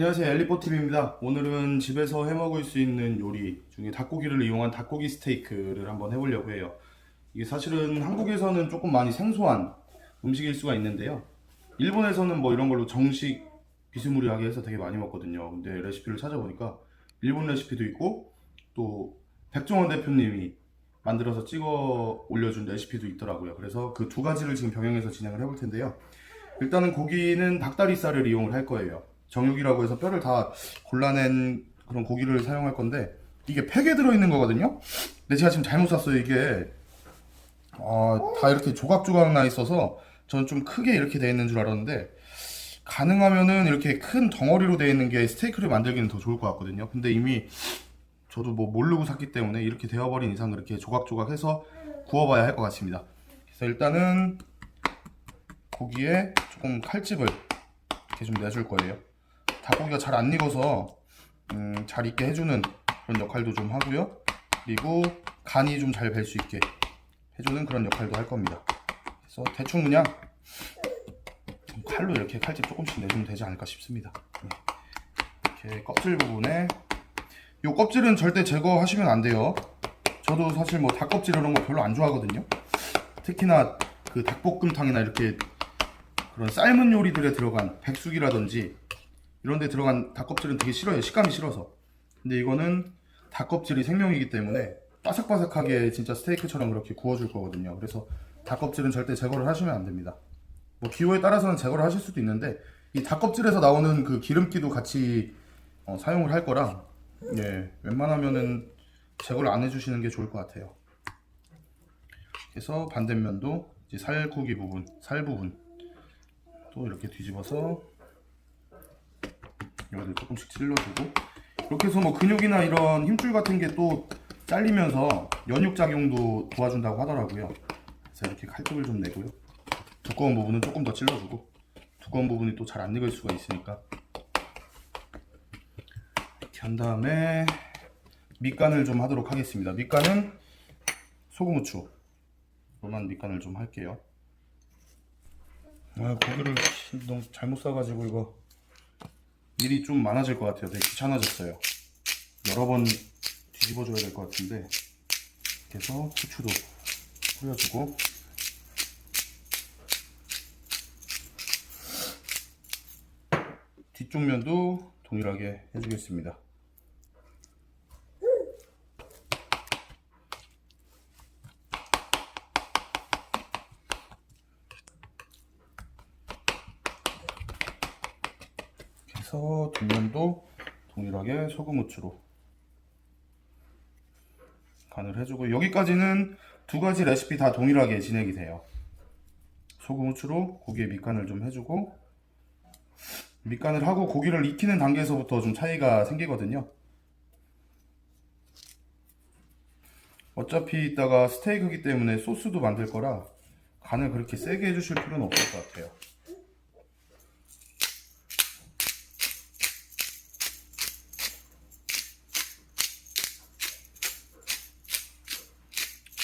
안녕하세요. 엘리포TV입니다. 오늘은 집에서 해먹을 수 있는 요리 중에 닭고기를 이용한 닭고기 스테이크를 한번 해보려고 해요. 이게 사실은 한국에서는 조금 많이 생소한 음식일 수가 있는데요. 일본에서는 뭐 이런 걸로 정식 비스무리하게 해서 되게 많이 먹거든요. 근데 레시피를 찾아보니까 일본 레시피도 있고 또 백종원 대표님이 만들어서 찍어 올려준 레시피도 있더라고요. 그래서 그 두 가지를 지금 병행해서 진행을 해볼 텐데요. 일단은 고기는 닭다리살을 이용을 할 거예요 정육이라고 해서 뼈를 다 골라낸 그런 고기를 사용할 건데 이게 팩에 들어있는 거거든요. 근데 제가 지금 잘못 샀어요. 이게 아, 다 이렇게 조각조각 나 있어서 저는 좀 크게 이렇게 돼 있는 줄 알았는데 가능하면은 이렇게 큰 덩어리로 돼 있는 게 스테이크를 만들기는 더 좋을 것 같거든요. 근데 이미 저도 뭐 모르고 샀기 때문에 이렇게 되어버린 이상 이렇게 조각조각 해서 구워봐야 할 것 같습니다. 그래서 일단은 고기에 조금 칼집을 이렇게 좀 내줄 거예요. 닭고기가 잘 안 익어서 음, 잘 익게 해주는 그런 역할도 좀 하고요. 그리고 간이 좀잘뵐수 있게 해주는 그런 역할도 할 겁니다. 그래서 대충 그냥 칼로 이렇게 칼집 조금씩 내주면 되지 않을까 싶습니다. 네. 이렇게 껍질 부분에 이 껍질은 절대 제거하시면 안 돼요. 저도 사실 뭐 닭껍질 이런 거 별로 안 좋아하거든요. 특히나 그 닭볶음탕이나 이렇게 그런 삶은 요리들에 들어간 백숙이라든지 이런 데 들어간 닭껍질은 되게 싫어요. 식감이 싫어서. 근데 이거는 닭껍질이 생명이기 때문에 바삭바삭하게 진짜 스테이크처럼 그렇게 구워줄 거거든요. 그래서 닭껍질은 절대 제거를 하시면 안 됩니다. 뭐 기호에 따라서는 제거를 하실 수도 있는데 이 닭껍질에서 나오는 그 기름기도 같이 어, 사용을 할 거라 예, 웬만하면은 제거를 안 해주시는 게 좋을 것 같아요. 그래서 반대면도 이제 살코기 부분, 살 부분 또 이렇게 뒤집어서 여기를 조금씩 찔러주고 이렇게 해서 뭐 근육이나 이런 힘줄 같은 게 또 잘리면서 연육 작용도 도와준다고 하더라고요. 그래서 이렇게 칼집을 좀 내고요. 두꺼운 부분은 조금 더 찔러주고 두꺼운 부분이 또 잘 안 익을 수가 있으니까 이렇게 한 다음에 밑간을 좀 하도록 하겠습니다. 밑간은 소금 후추로만 밑간을 좀 할게요. 아 고기를 너무 잘못 싸가지고 이거 일이 좀 많아질 것 같아요. 되게 귀찮아졌어요. 여러 번 뒤집어줘야 될 것 같은데 그래서 후추도 뿌려주고 뒤쪽 면도 동일하게 해주겠습니다. 해서 뒷면도 동일하게 소금 후추로 간을 해주고 여기까지는 두 가지 레시피 다 동일하게 진행이 돼요. 소금 후추로 고기에 밑간을 좀 해주고 밑간을 하고 고기를 익히는 단계에서부터 좀 차이가 생기거든요. 어차피 이따가 스테이크이기 때문에 소스도 만들 거라 간을 그렇게 세게 해주실 필요는 없을 것 같아요.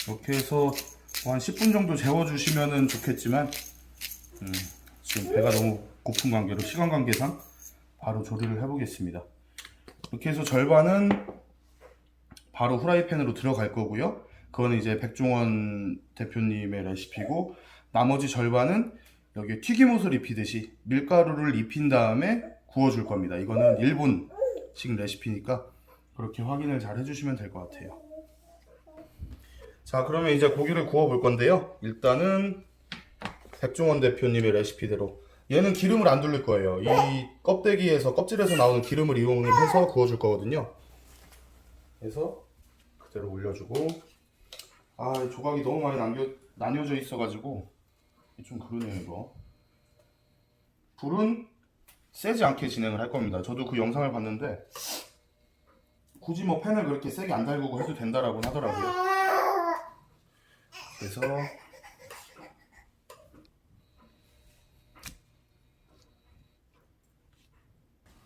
이렇게 해서 뭐한 10분 정도 재워주시면 좋겠지만 음, 지금 배가 너무 고픈 관계로 시간 관계상 바로 조리를 해보겠습니다. 이렇게 해서 절반은 바로 후라이팬으로 들어갈 거고요. 그거는 이제 백종원 대표님의 레시피고 나머지 절반은 여기에 튀김옷을 입히듯이 밀가루를 입힌 다음에 구워줄 겁니다. 이거는 일본식 레시피니까 그렇게 확인을 잘 해주시면 될 것 같아요. 자 그러면 이제 고기를 구워 볼 건데요. 일단은 백종원 대표님의 레시피대로. 얘는 기름을 안 둘릴 거예요. 이 껍데기에서 껍질에서 나오는 기름을 이용을 해서 구워 줄 거거든요. 그래서 그대로 올려주고. 아이 조각이 너무 많이 남겨, 나뉘어져 있어 가지고. 좀 그러네요 이거. 불은 세지 않게 진행을 할 겁니다. 저도 그 영상을 봤는데 굳이 뭐 팬을 그렇게 세게 안 달구고 해도 된다라고 하더라고요 그래서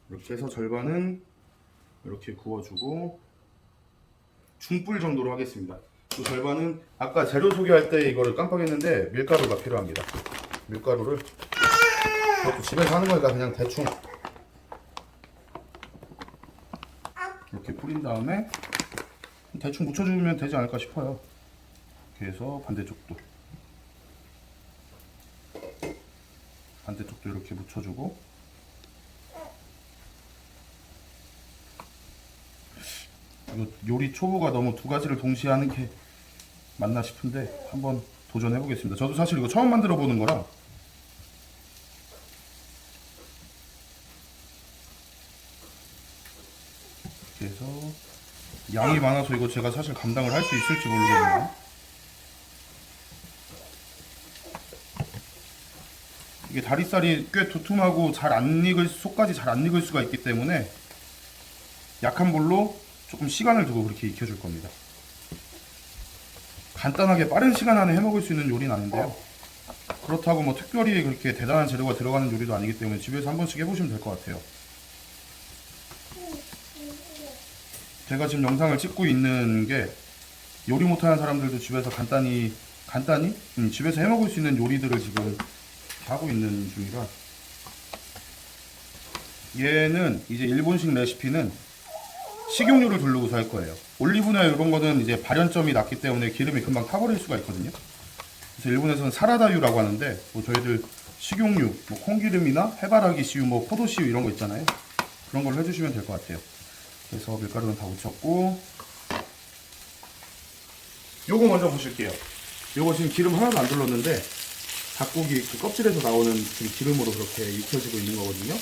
이렇게 해서 절반은 이렇게 구워주고 중불 정도로 하겠습니다. 또 절반은 아까 재료 소개할 때 이거를 깜빡했는데 밀가루가 필요합니다. 밀가루를 이것도 집에서 하는 거니까 그냥 대충 이렇게 뿌린 다음에 대충 묻혀주면 되지 않을까 싶어요. 이렇게 해서 반대쪽도 반대쪽도 이렇게 묻혀주고 이거 요리 초보가 너무 두 가지를 동시에 하는 게 맞나 싶은데 한번 도전해 보겠습니다. 저도 사실 이거 처음 만들어 보는 거라 그래서 양이 많아서 이거 제가 사실 감당을 할 수 있을지 모르겠네요. 이게 다리살이 꽤 두툼하고 잘 안 익을 속까지 잘 안 익을 수가 있기 때문에 약한 불로 조금 시간을 두고 그렇게 익혀줄 겁니다. 간단하게 빠른 시간 안에 해 먹을 수 있는 요리는 아닌데요. 그렇다고 뭐 특별히 그렇게 대단한 재료가 들어가는 요리도 아니기 때문에 집에서 한 번씩 해보시면 될 것 같아요. 제가 지금 영상을 찍고 있는 게 요리 못하는 사람들도 집에서 간단히 간단히 음, 집에서 해 먹을 수 있는 요리들을 지금 하고 있는 중이라 얘는 이제 일본식 레시피는 식용유를 두르고서 할 거예요. 올리브나 이런 거는 이제 발연점이 낮기 때문에 기름이 금방 타버릴 수가 있거든요. 그래서 일본에서는 사라다유라고 하는데 뭐 저희들 식용유, 뭐 콩기름이나 해바라기 씨유, 뭐 포도 씨유 이런 거 있잖아요. 그런 걸 해주시면 될 것 같아요. 그래서 밀가루는 다 묻혔고 요거 먼저 보실게요. 요거 지금 기름 하나도 안 둘렀는데 닭고기 그 껍질에서 나오는 지금 기름으로 그렇게 익혀지고 있는 거거든요.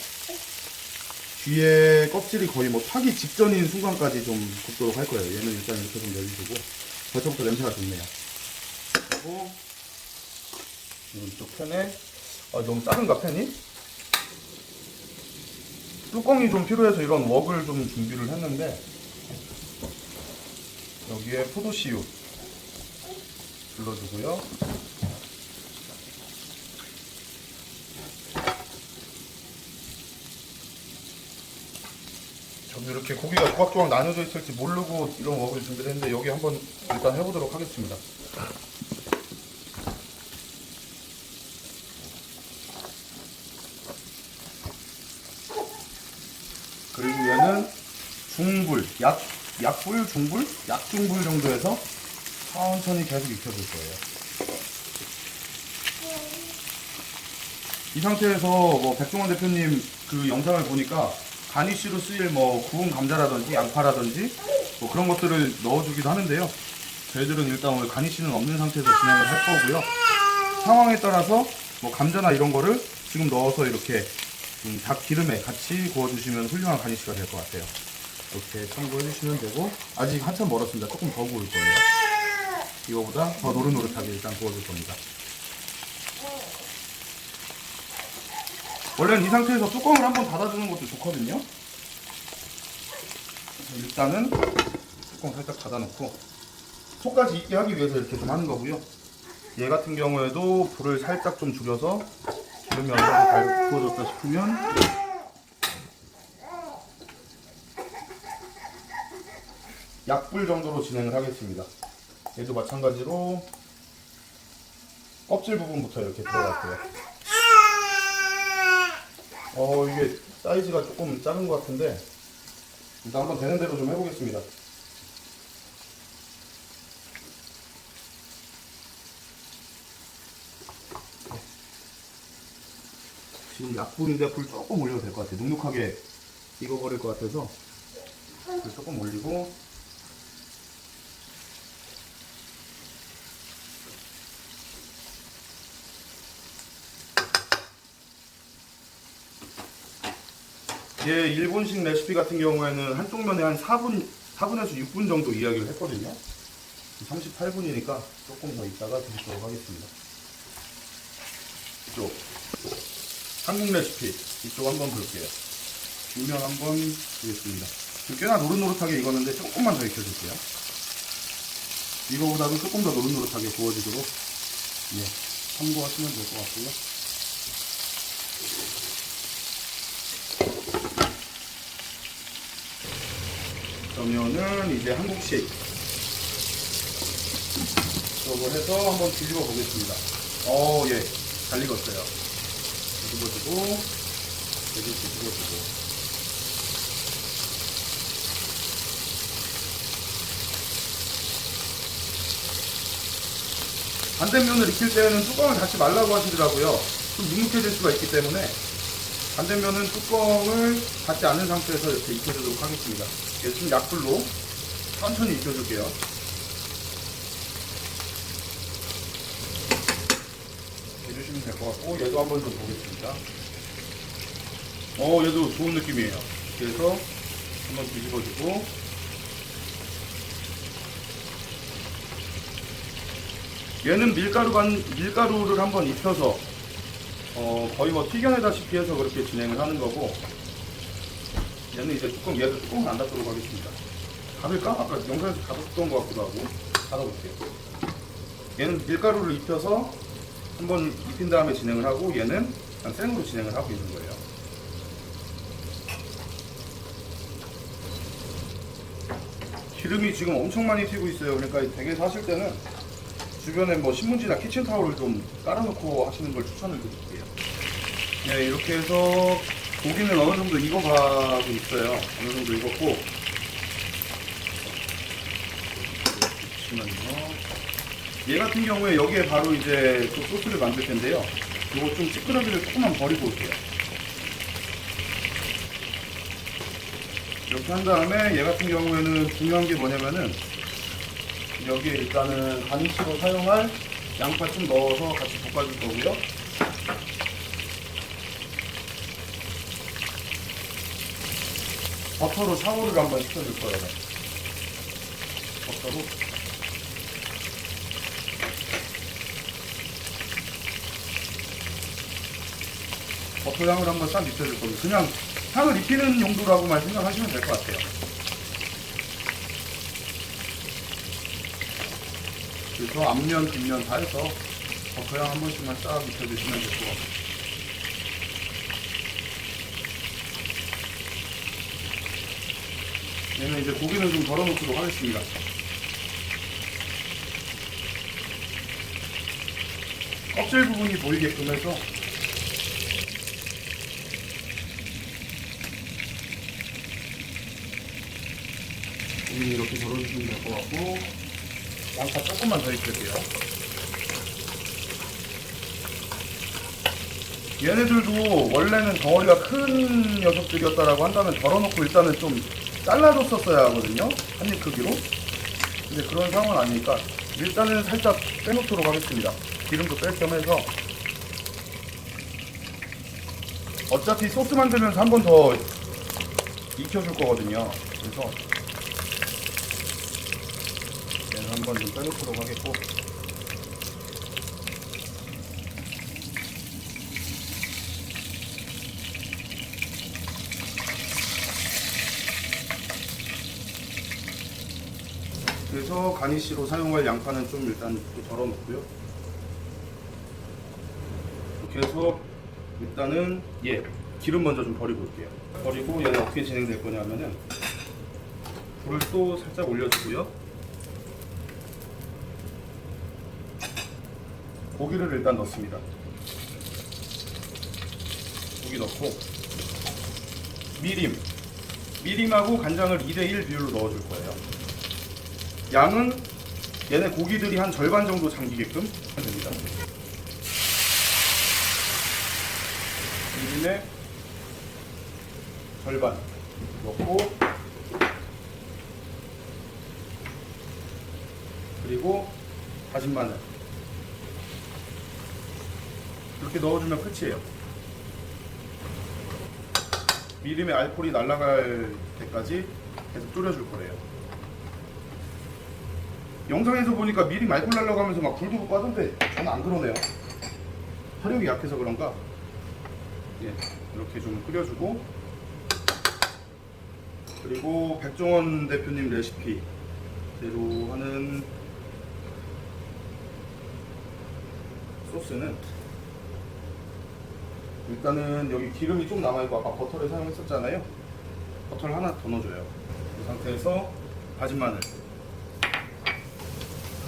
뒤에 껍질이 거의 뭐 타기 직전인 순간까지 좀 굽도록 할 거예요. 얘는 일단 이렇게 좀 내주시고 벌써부터 냄새가 좋네요. 그리고 이쪽 팬에 아 너무 작은가 팬이? 뚜껑이 좀 필요해서 이런 웍을 좀 준비를 했는데 여기에 포도씨유 둘러주고요. 이렇게 고기가 조각조각 나눠져 있을지 모르고 이런 웍을 준비를 했는데 여기 한번 일단 해보도록 하겠습니다. 그리고 얘는 중불, 약, 약불, 중불? 약중불 정도에서 천천히 계속 익혀줄 거예요. 이 상태에서 뭐 백종원 대표님 그 영상을 보니까 가니쉬로 쓰일 뭐 구운 감자라든지 양파라든지 뭐 그런 것들을 넣어주기도 하는데요. 저희들은 일단 오늘 가니쉬는 없는 상태에서 진행을 할 거고요. 상황에 따라서 뭐 감자나 이런 거를 지금 넣어서 이렇게 음, 닭 기름에 같이 구워주시면 훌륭한 가니쉬가 될 것 같아요. 이렇게 참고해주시면 되고 아직 한참 멀었습니다. 조금 더 구울 거예요. 이거보다 더 노릇노릇하게 일단 구워줄 겁니다. 원래는 이 상태에서 뚜껑을 한번 닫아주는 것도 좋거든요. 일단은 뚜껑 살짝 닫아놓고 속까지 익게 하기 위해서 이렇게 좀 하는 거고요. 얘 같은 경우에도 불을 살짝 좀 줄여서 기름이 어느 정도 잘 구워졌다 싶으면 약불 정도로 진행을 하겠습니다. 얘도 마찬가지로 껍질 부분부터 이렇게 들어갈게요. 어 이게 사이즈가 조금 작은 것 같은데 일단 한번 되는 대로 좀 해보겠습니다. 지금 약불인데 불 조금 올려도 될 것 같아요. 눅눅하게 익어버릴 것 같아서 불 조금 올리고 예, 일본식 레시피 같은 경우에는 한쪽 면에 한 4분, 4분에서 6분 정도 이야기를 했거든요. 38분이니까 조금 더 있다가 드리도록 하겠습니다. 이쪽. 한국 레시피. 이쪽 한번 볼게요. 뒷면 한번 보겠습니다. 꽤나 노릇노릇하게 익었는데 조금만 더 익혀줄게요. 이거보다도 조금 더 노릇노릇하게 구워지도록 예, 참고하시면 될 것 같고요. 보면은 이제 한국식 이쪽을 해서 한번 뒤집어 보겠습니다. 어, 예. 잘 익었어요. 뒤집어주고, 여기 뒤집어주고. 반대면을 익힐 때는 뚜껑을 닫지 말라고 하시더라고요. 좀 눅눅해질 수가 있기 때문에 반대면은 뚜껑을 닫지 않은 상태에서 이렇게 익혀주도록 하겠습니다. 그래서 좀 약불로 천천히 익혀줄게요. 해주시면 될 것 같고 얘도 한번 좀 보겠습니다. 어 얘도 좋은 느낌이에요. 그래서 한번 뒤집어주고 얘는 밀가루가 밀가루를 한번 입혀서 어, 거의 뭐 튀겨내다시피 해서 그렇게 진행을 하는 거고 얘는 이제 뚜껑 얘도 뚜껑을 안 닫도록 하겠습니다. 닫을까? 아까 영상에서 닫았던 것 같기도 하고 닫아볼게요. 얘는 밀가루를 입혀서 한번 입힌 다음에 진행을 하고 얘는 그냥 생으로 진행을 하고 있는 거예요. 기름이 지금 엄청 많이 튀고 있어요. 그러니까 되게 사실 때는 주변에 뭐 신문지나 키친타올을 좀 깔아놓고 하시는 걸 추천을 드릴게요. 네, 이렇게 해서 고기는 어느 정도 익어가고 있어요. 어느 정도 익었고. 잠시만요. 얘 같은 경우에 여기에 바로 이제 그 소스를 만들 텐데요. 이거 좀 찌끄러기를 조금만 버리고 올게요. 이렇게 한 다음에 얘 같은 경우에는 중요한 게 뭐냐면은 여기에 일단은 가니쉬로 사용할 양파 좀 넣어서 같이 볶아줄 거고요. 버터로 샤워를 한번 시켜줄 거예요. 버터로. 버터 향을 한번 싹 입혀줄 거예요. 그냥 향을 입히는 용도라고만 생각하시면 될 것 같아요. 그래서 앞면, 뒷면 다 해서 버터 향 한 번씩만 싹 입혀주시면 될 것 같아요. 얘는 이제 고기는 좀 덜어놓도록 하겠습니다. 껍질 부분이 보이게끔 해서 고기는 이렇게 덜어주시면 될 것 같고 양파 조금만 더 익힐게요. 얘네들도 원래는 덩어리가 큰 녀석들이었다라고 한다면 덜어놓고 일단은 좀 잘라줬었어야 하거든요. 한 입 크기로. 근데 그런 상황은 아니니까 일단은 살짝 빼놓도록 하겠습니다. 기름도 뺄 겸 해서 어차피 소스 만들면서 한 번 더 익혀줄 거거든요. 그래서 얘는 한번 좀 빼놓도록 하겠고 그래서 가니쉬로 사용할 양파는 좀 일단 또 덜어놓고요. 이렇게 해서 일단은 예. 기름 먼저 좀 버리고 올게요. 버리고 얘는 어떻게 진행될 거냐면은 불을 또 살짝 올려주고요. 고기를 일단 넣습니다. 고기 넣고 미림, 미림하고 간장을 2대1 비율로 넣어줄 거예요. 양은 얘네 고기들이 한 절반 정도 잠기게끔 하면 됩니다. 미림의 절반 넣고 그리고 다진 마늘 이렇게 넣어주면 끝이에요. 미림의 알코올이 날아갈 때까지 계속 졸여줄 거예요. 영상에서 보니까 미림 알코올 날아가면서 막 불도 붙고 하던데 저는 안 그러네요. 화력이 약해서 그런가? 예, 이렇게 좀 끓여주고. 그리고 백종원 대표님 레시피대로 하는 소스는 일단은 여기 기름이 좀 남아있고 아까 버터를 사용했었잖아요. 버터를 하나 더 넣어줘요. 이 상태에서 다진 마늘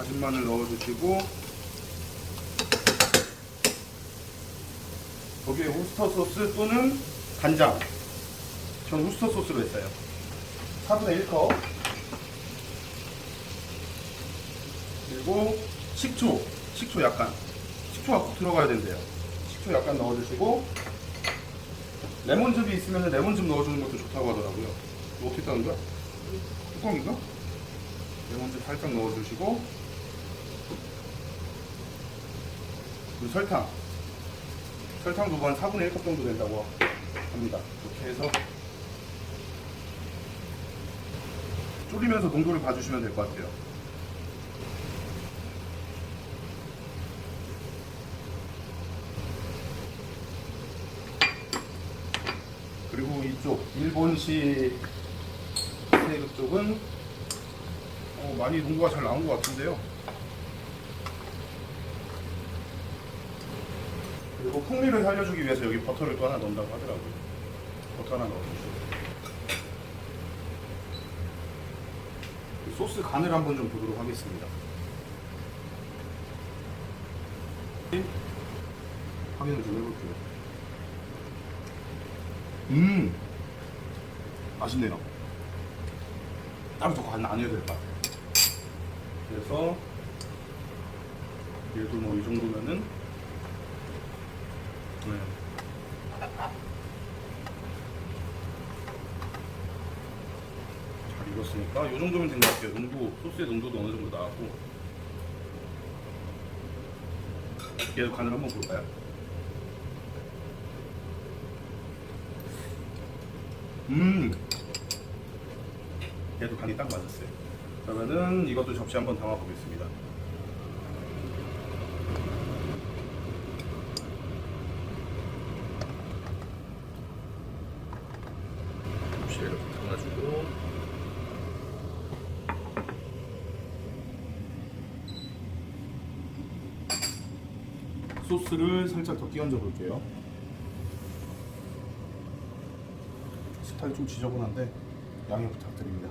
다진 마늘 넣어주시고 거기에 우스터 소스 또는 간장 전 우스터 소스로 했어요 4분의 1컵 그리고 식초 식초 약간 식초가 꼭 들어가야 된대요. 식초 약간 넣어주시고 레몬즙이 있으면 레몬즙 넣어주는 것도 좋다고 하더라고요. 이거 어떻게 따는 거야? 뚜껑인가? 레몬즙 살짝 넣어주시고 그리고 설탕 설탕 도한 4분의 1컵 정도 된다고 합니다. 이렇게 해서 졸이면서 농도를 봐주시면 될 것 같아요. 그리고 이쪽 일본식 스테이크 쪽은 어, 많이 농도가 잘 나온 것 같은데요. 그리고 풍미를 살려주기 위해서 여기 버터를 또 하나 넣는다고 하더라고요. 버터 하나 넣어주시고. 그 소스 간을 한번 좀 보도록 하겠습니다. 확인을 좀 해볼게요. 음, 맛있네요. 따로 더간 안 해도 될 것 같아요. 그래서 얘도 뭐 이 정도면은 네. 잘 익었으니까 이 정도면 된 것 같아요. 농도 소스의 농도도 어느 정도 나왔고 얘도 간을 한번 볼까요? 음, 얘도 간이 딱 맞았어요. 그러면은 이것도 접시 한번 담아 보겠습니다. 접시에 이렇게 담아주고 소스를 살짝 더 끼얹어 볼게요. 스타일 좀 지저분한데 양해 부탁드립니다.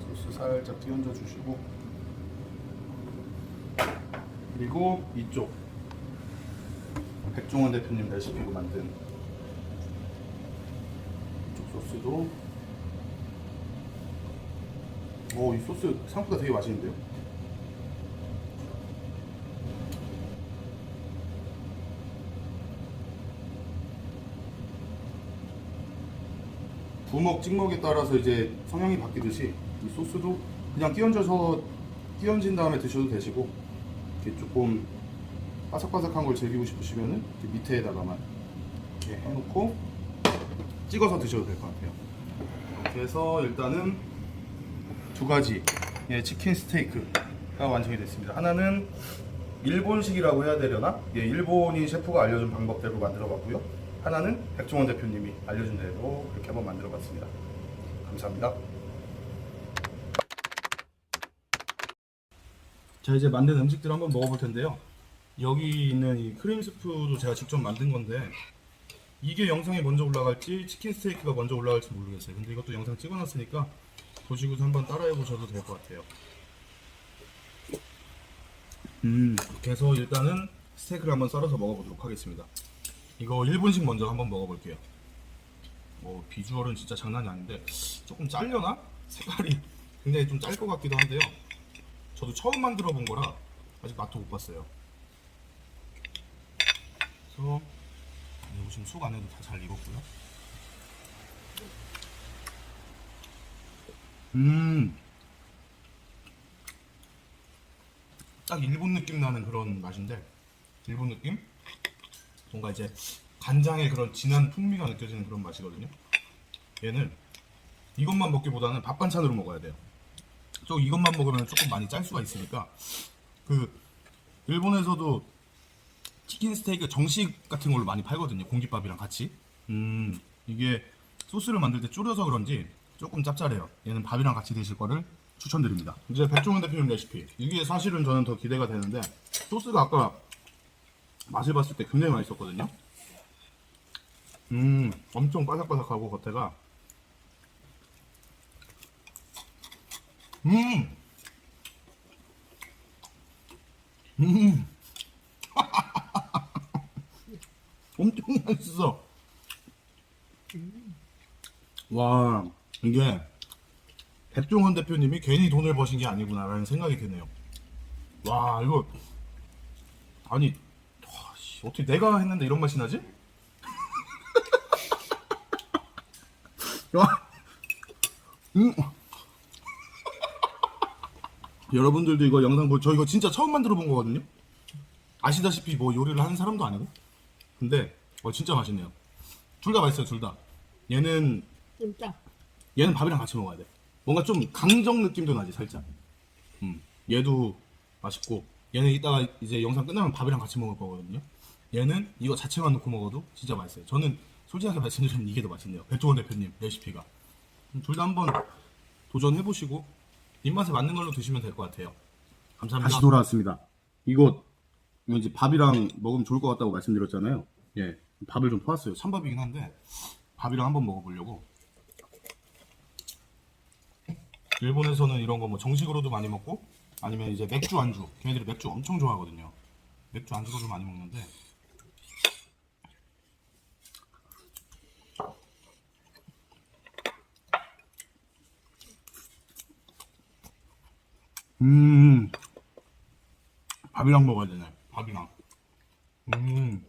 소스 살짝 끼얹어 주시고 그리고 이쪽 백종원 대표님 레시피로 만든 이쪽 소스도 오이 소스 생각보다 되게 맛있는데요? 부먹 찍먹에 따라서 이제 성향이 바뀌듯이 이 소스도 그냥 끼얹어서 끼얹은 다음에 드셔도 되시고 이렇게 조금 바삭바삭한 걸 즐기고 싶으시면은 이렇게 밑에다가만 이렇게 해놓고 찍어서 드셔도 될 것 같아요. 해서 일단은 두 가지 예, 치킨 스테이크가 완성이 됐습니다. 하나는 일본식이라고 해야 되려나? 예, 일본인 셰프가 알려준 방법대로 만들어봤고요. 하나는 백종원 대표님이 알려준 대로 그렇게 한번 만들어 봤습니다. 감사합니다. 자 이제 만든 음식들 한번 먹어볼 텐데요. 여기 있는 이 크림 스프도 제가 직접 만든 건데 이게 영상에 먼저 올라갈지 치킨 스테이크가 먼저 올라갈지 모르겠어요. 근데 이것도 영상 찍어놨으니까 보시고서 한번 따라해 보셔도 될 것 같아요. 음, 이렇게 해서 일단은 스테이크를 한번 썰어서 먹어보도록 하겠습니다. 이거 일본식 먼저 한번 먹어볼게요. 뭐 비주얼은 진짜 장난이 아닌데 조금 잘려나? 색깔이 굉장히 좀 짤 것 같기도 한데요. 저도 처음 만들어 본 거라 아직 맛도 못 봤어요. 그래서 이거 지금 속 안에도 다 잘 익었고요. 음, 딱 일본 느낌 나는 그런 맛인데 일본 느낌? 뭔가 이제 간장의 그런 진한 풍미가 느껴지는 그런 맛이거든요. 얘는 이것만 먹기보다는 밥 반찬으로 먹어야 돼요. 또 이것만 먹으면 조금 많이 짤 수가 있으니까 그 일본에서도 치킨 스테이크 정식 같은 걸로 많이 팔거든요. 공깃밥이랑 같이. 음 이게 소스를 만들 때 졸여서 그런지 조금 짭짤해요. 얘는 밥이랑 같이 드실 거를 추천드립니다. 이제 백종원 대표님 레시피. 이게 사실은 저는 더 기대가 되는데 소스가 아까 맛을 봤을 때 굉장히 맛있었거든요. 음, 엄청 바삭바삭하고 겉에가 음, 음, 엄청 맛있어. 와, 이게 백종원 대표님이 괜히 돈을 버신 게 아니구나라는 생각이 드네요. 와, 이거 아니 와, 씨, 어떻게 내가 했는데 이런 맛이 나지? 야, 음. 여러분들도 이거 영상 보, 저 이거 진짜 처음 만들어 본 거거든요. 아시다시피 뭐 요리를 하는 사람도 아니고, 근데 어, 진짜 맛있네요. 둘 다 맛있어요, 둘 다. 얘는 진짜. 얘는 밥이랑 같이 먹어야 돼. 뭔가 좀 강정 느낌도 나지 살짝. 음, 얘도 맛있고 얘는 이따가 이제 영상 끝나면 밥이랑 같이 먹을 거거든요. 얘는 이거 자체만 넣고 먹어도 진짜 맛있어요. 저는 솔직하게 말씀드리면 이게 더 맛있네요. 배트원 대표님 레시피가. 둘 다 한번 도전해 보시고 입맛에 맞는 걸로 드시면 될 것 같아요. 감사합니다. 다시 돌아왔습니다. 이거 이제 밥이랑 먹으면 좋을 것 같다고 말씀드렸잖아요. 예, 밥을 좀 퍼왔어요. 찬밥이긴 한데 밥이랑 한번 먹어보려고. 일본에서는 이런 거 뭐 정식으로도 많이 먹고 아니면 이제 맥주 안주 걔네들이 맥주 엄청 좋아하거든요 맥주 안주로도 많이 먹는데 음 밥이랑 먹어야 되네 밥이랑 음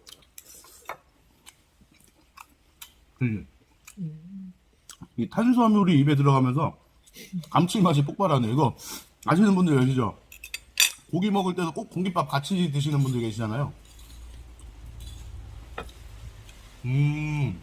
그지 이 탄수화물이 입에 들어가면서 감칠맛이 폭발하네. 이거 아시는 분들 계시죠? 고기 먹을 때도 꼭 공깃밥 같이 드시는 분들 계시잖아요. 음,